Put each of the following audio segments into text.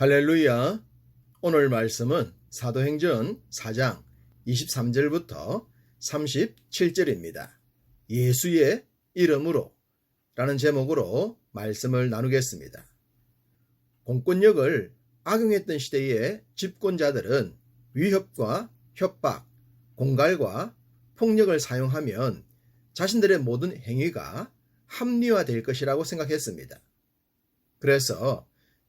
할렐루야. 오늘 말씀은 사도행전 4장 23절부터 37절입니다. 예수의 이름으로 라는 제목으로 말씀을 나누겠습니다. 공권력을 악용했던 시대의 집권자들은 위협과 협박, 공갈과 폭력을 사용하면 자신들의 모든 행위가 합리화될 것이라고 생각했습니다. 그래서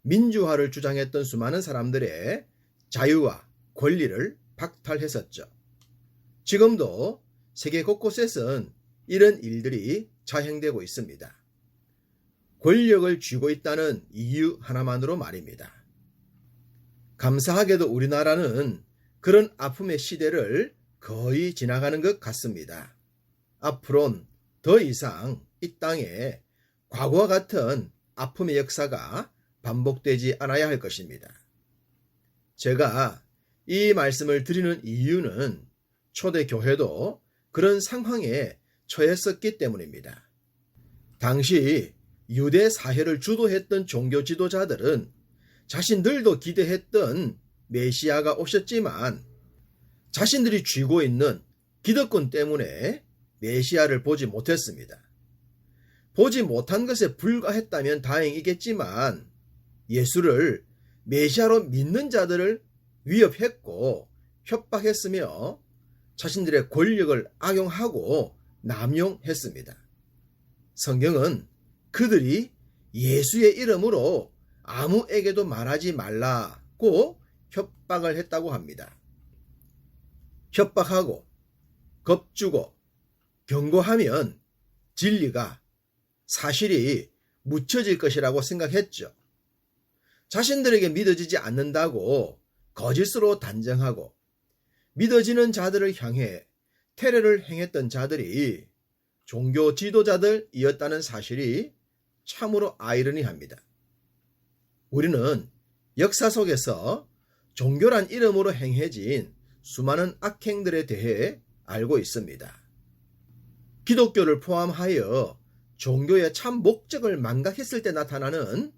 민주화를 주장했던 수많은 사람들의 자유와 권리를 박탈했었죠. 지금도 세계 곳곳에선 이런 일들이 자행되고 있습니다. 권력을 쥐고 있다는 이유 하나만으로 말입니다. 감사하게도 우리나라는 그런 아픔의 시대를 거의 지나가는 것 같습니다. 앞으론 더 이상 이 땅에 과거와 같은 아픔의 역사가 반복되지 않아야 할 것입니다. 제가 이 말씀을 드리는 이유는 초대교회도 그런 상황에 처했었기 때문입니다. 당시 유대 사회를 주도했던 종교 지도자들은 자신들도 기대했던 메시아가 오셨지만 자신들이 쥐고 있는 기득권 때문에 메시아를 보지 못했습니다. 보지 못한 것에 불과했다면 다행이겠지만 예수를 메시아로 믿는 자들을 위협했고 협박했으며 자신들의 권력을 악용하고 남용했습니다. 성경은 그들이 예수의 이름으로 아무에게도 말하지 말라고 협박을 했다고 합니다. 협박하고 겁주고 경고하면 진리가 사실이 묻혀질 것이라고 생각했죠. 자신들에게 믿어지지 않는다고 거짓으로 단정하고 믿어지는 자들을 향해 테러를 행했던 자들이 종교 지도자들이었다는 사실이 참으로 아이러니합니다. 우리는 역사 속에서 종교란 이름으로 행해진 수많은 악행들에 대해 알고 있습니다. 기독교를 포함하여 종교의 참 목적을 망각했을 때 나타나는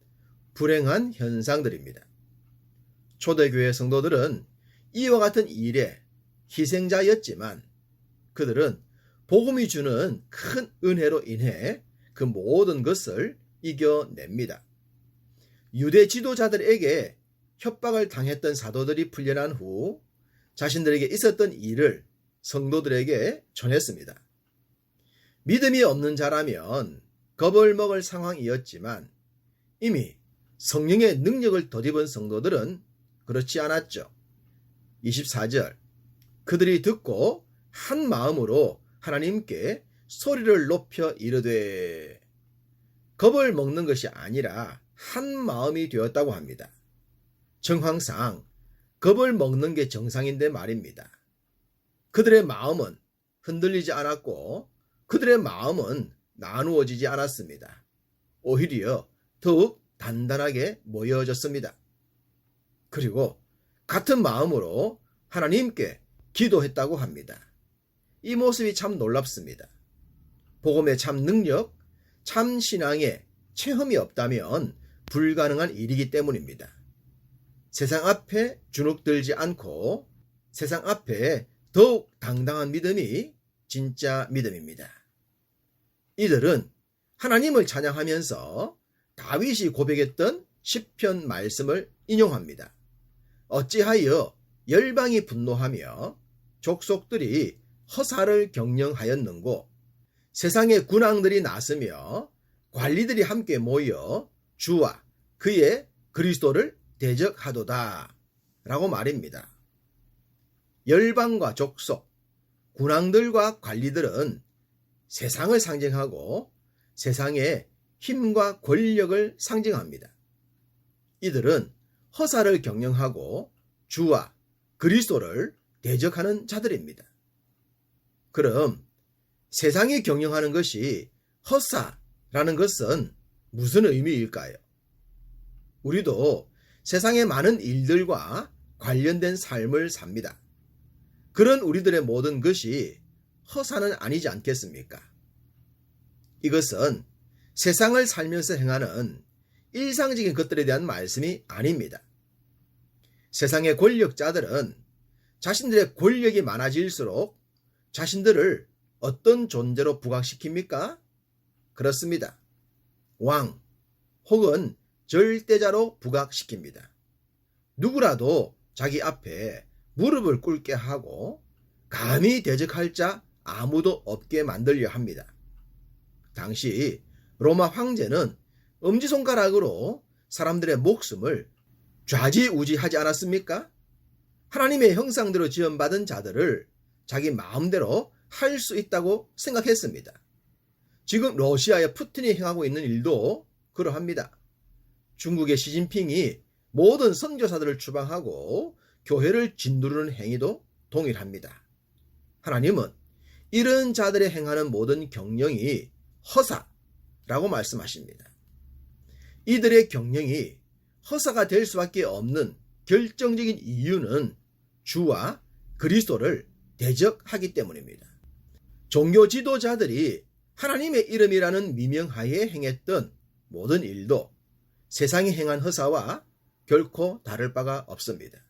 불행한 현상들입니다. 초대교회 성도들은 이와 같은 일에 희생자였지만 그들은 복음이 주는 큰 은혜로 인해 그 모든 것을 이겨냅니다. 유대 지도자들에게 협박을 당했던 사도들이 풀려난 후 자신들에게 있었던 일을 성도들에게 전했습니다. 믿음이 없는 자라면 겁을 먹을 상황이었지만 이미 성령의 능력을 덧입은 성도들은 그렇지 않았죠. 24절 그들이 듣고 한 마음으로 하나님께 소리를 높여 이르되 겁을 먹는 것이 아니라 한 마음이 되었다고 합니다. 정황상 겁을 먹는 게 정상인데 말입니다. 그들의 마음은 흔들리지 않았고 그들의 마음은 나누어지지 않았습니다. 오히려 더욱 단단하게 모여졌습니다. 그리고 같은 마음으로 하나님께 기도했다고 합니다. 이 모습이 참 놀랍습니다. 복음의 참 능력, 참 신앙의 체험이 없다면 불가능한 일이기 때문입니다. 세상 앞에 주눅들지 않고 세상 앞에 더욱 당당한 믿음이 진짜 믿음입니다. 이들은 하나님을 찬양하면서 다윗이 고백했던 시편 말씀을 인용합니다. 어찌하여 열방이 분노하며 족속들이 허사를 경영하였는고 세상의 군왕들이 나서며 관리들이 함께 모여 주와 그의 그리스도를 대적하도다 라고 말입니다. 열방과 족속, 군왕들과 관리들은 세상을 상징하고 세상의 힘과 권력을 상징합니다. 이들은 허사를 경영하고 주와 그리스도를 대적하는 자들입니다. 그럼 세상이 경영하는 것이 허사라는 것은 무슨 의미일까요? 우리도 세상의 많은 일들과 관련된 삶을 삽니다. 그런 우리들의 모든 것이 허사는 아니지 않겠습니까? 이것은 세상을 살면서 행하는 일상적인 것들에 대한 말씀이 아닙니다. 세상의 권력자들은 자신들의 권력이 많아질수록 자신들을 어떤 존재로 부각시킵니까? 그렇습니다. 왕 혹은 절대자로 부각시킵니다. 누구라도 자기 앞에 무릎을 꿇게 하고 감히 대적할 자 아무도 없게 만들려 합니다. 당시 로마 황제는 엄지손가락으로 사람들의 목숨을 좌지우지하지 않았습니까? 하나님의 형상대로 지원받은 자들을 자기 마음대로 할 수 있다고 생각했습니다. 지금 러시아의 푸틴이 행하고 있는 일도 그러합니다. 중국의 시진핑이 모든 선교사들을 추방하고 교회를 짓누르는 행위도 동일합니다. 하나님은 이런 자들의 행하는 모든 경영이 허사 라고 말씀하십니다. 이들의 경영이 허사가 될 수밖에 없는 결정적인 이유는 주와 그리스도를 대적하기 때문입니다. 종교 지도자들이 하나님의 이름이라는 미명하에 행했던 모든 일도 세상이 행한 허사와 결코 다를 바가 없습니다.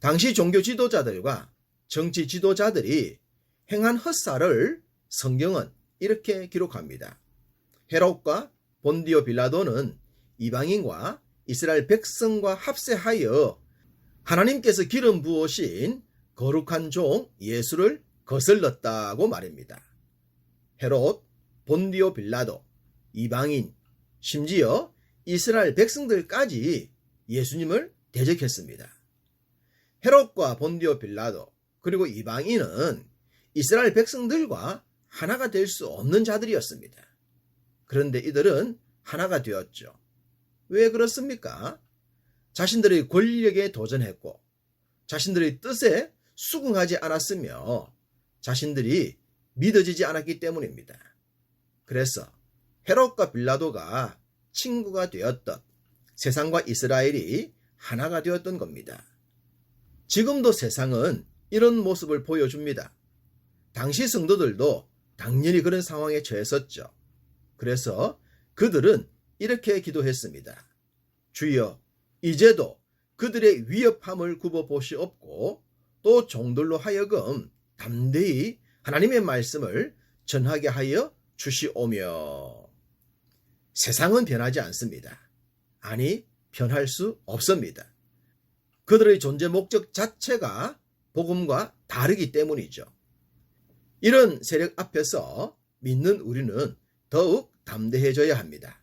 당시 종교 지도자들과 정치 지도자들이 행한 헛사를 성경은 이렇게 기록합니다. 헤롯과 본디오 빌라도는 이방인과 이스라엘 백성과 합세하여 하나님께서 기름 부으신 거룩한 종 예수를 거슬렀다고 말입니다. 헤롯, 본디오 빌라도, 이방인, 심지어 이스라엘 백성들까지 예수님을 대적했습니다. 헤롯과 본디오 빌라도 그리고 이방인은 이스라엘 백성들과 하나가 될 수 없는 자들이었습니다. 그런데 이들은 하나가 되었죠. 왜 그렇습니까? 자신들의 권력에 도전했고 자신들의 뜻에 수긍하지 않았으며 자신들이 믿어지지 않았기 때문입니다. 그래서 헤롯과 빌라도가 친구가 되었던 세상과 이스라엘이 하나가 되었던 겁니다. 지금도 세상은 이런 모습을 보여줍니다. 당시 성도들도 당연히 그런 상황에 처했었죠. 그래서 그들은 이렇게 기도했습니다. 주여, 이제도 그들의 위협함을 굽어 보시옵고 또 종들로 하여금 담대히 하나님의 말씀을 전하게 하여 주시오며 세상은 변하지 않습니다. 아니, 변할 수 없습니다. 그들의 존재 목적 자체가 복음과 다르기 때문이죠. 이런 세력 앞에서 믿는 우리는 더욱 담대해져야 합니다.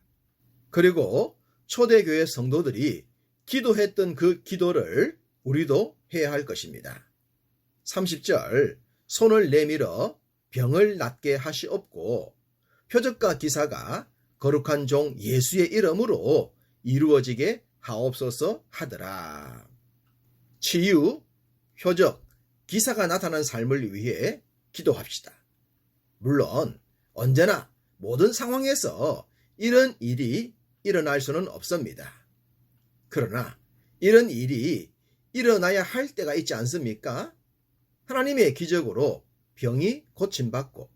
그리고 초대교회 성도들이 기도했던 그 기도를 우리도 해야 할 것입니다. 30절 손을 내밀어 병을 낫게 하시옵고 표적과 기사가 거룩한 종 예수의 이름으로 이루어지게 하옵소서 하더라. 치유, 표적, 기사가 나타난 삶을 위해 기도합시다. 물론 언제나 모든 상황에서 이런 일이 일어날 수는 없습니다. 그러나 이런 일이 일어나야 할 때가 있지 않습니까? 하나님의 기적으로 병이 고침받고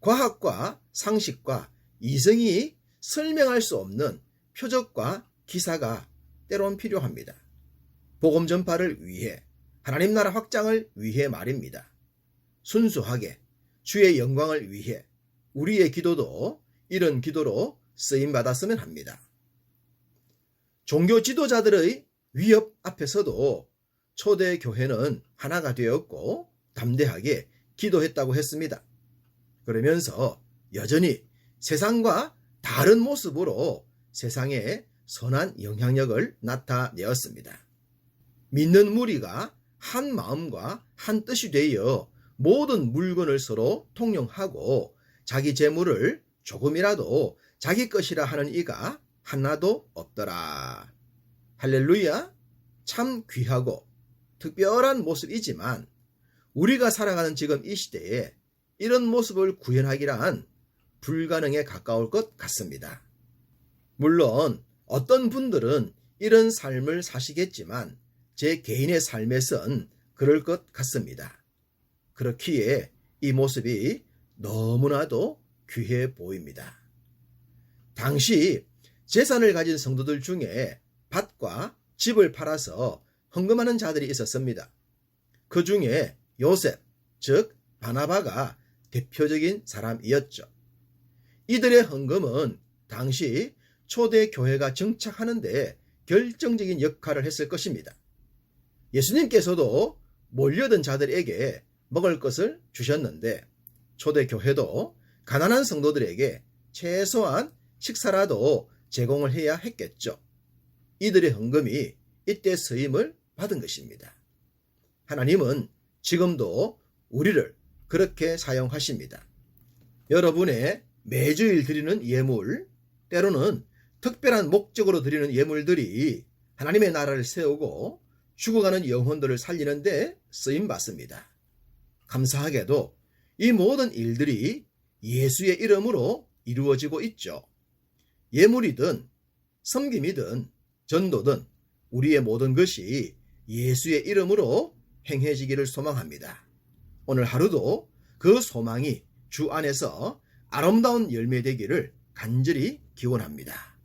과학과 상식과 이성이 설명할 수 없는 표적과 기사가 때론 필요합니다. 복음 전파를 위해 하나님 나라 확장을 위해 말입니다. 순수하게 주의 영광을 위해 우리의 기도도 이런 기도로 쓰임 받았으면 합니다. 종교 지도자들의 위협 앞에서도 초대 교회는 하나가 되었고 담대하게 기도했다고 했습니다. 그러면서 여전히 세상과 다른 모습으로 세상에 선한 영향력을 나타내었습니다. 믿는 무리가 한 마음과 한 뜻이 되어 모든 물건을 서로 통용하고 자기 재물을 조금이라도 자기 것이라 하는 이가 하나도 없더라. 할렐루야! 참 귀하고 특별한 모습이지만 우리가 살아가는 지금 이 시대에 이런 모습을 구현하기란 불가능에 가까울 것 같습니다. 물론 어떤 분들은 이런 삶을 사시겠지만 제 개인의 삶에선 그럴 것 같습니다. 그렇기에 이 모습이 너무나도 귀해 보입니다. 당시 재산을 가진 성도들 중에 밭과 집을 팔아서 헌금하는 자들이 있었습니다. 그 중에 요셉, 즉 바나바가 대표적인 사람이었죠. 이들의 헌금은 당시 초대 교회가 정착하는데 결정적인 역할을 했을 것입니다. 예수님께서도 몰려든 자들에게 먹을 것을 주셨는데 초대 교회도 가난한 성도들에게 최소한 식사라도 제공을 해야 했겠죠. 이들의 헌금이 이때 쓰임을 받은 것입니다. 하나님은 지금도 우리를 그렇게 사용하십니다. 여러분의 매주일 드리는 예물, 때로는 특별한 목적으로 드리는 예물들이 하나님의 나라를 세우고 죽어가는 영혼들을 살리는데 쓰임 받습니다. 감사하게도 이 모든 일들이 예수의 이름으로 이루어지고 있죠. 예물이든 섬김이든 전도든 우리의 모든 것이 예수의 이름으로 행해지기를 소망합니다. 오늘 하루도 그 소망이 주 안에서 아름다운 열매 되기를 간절히 기원합니다.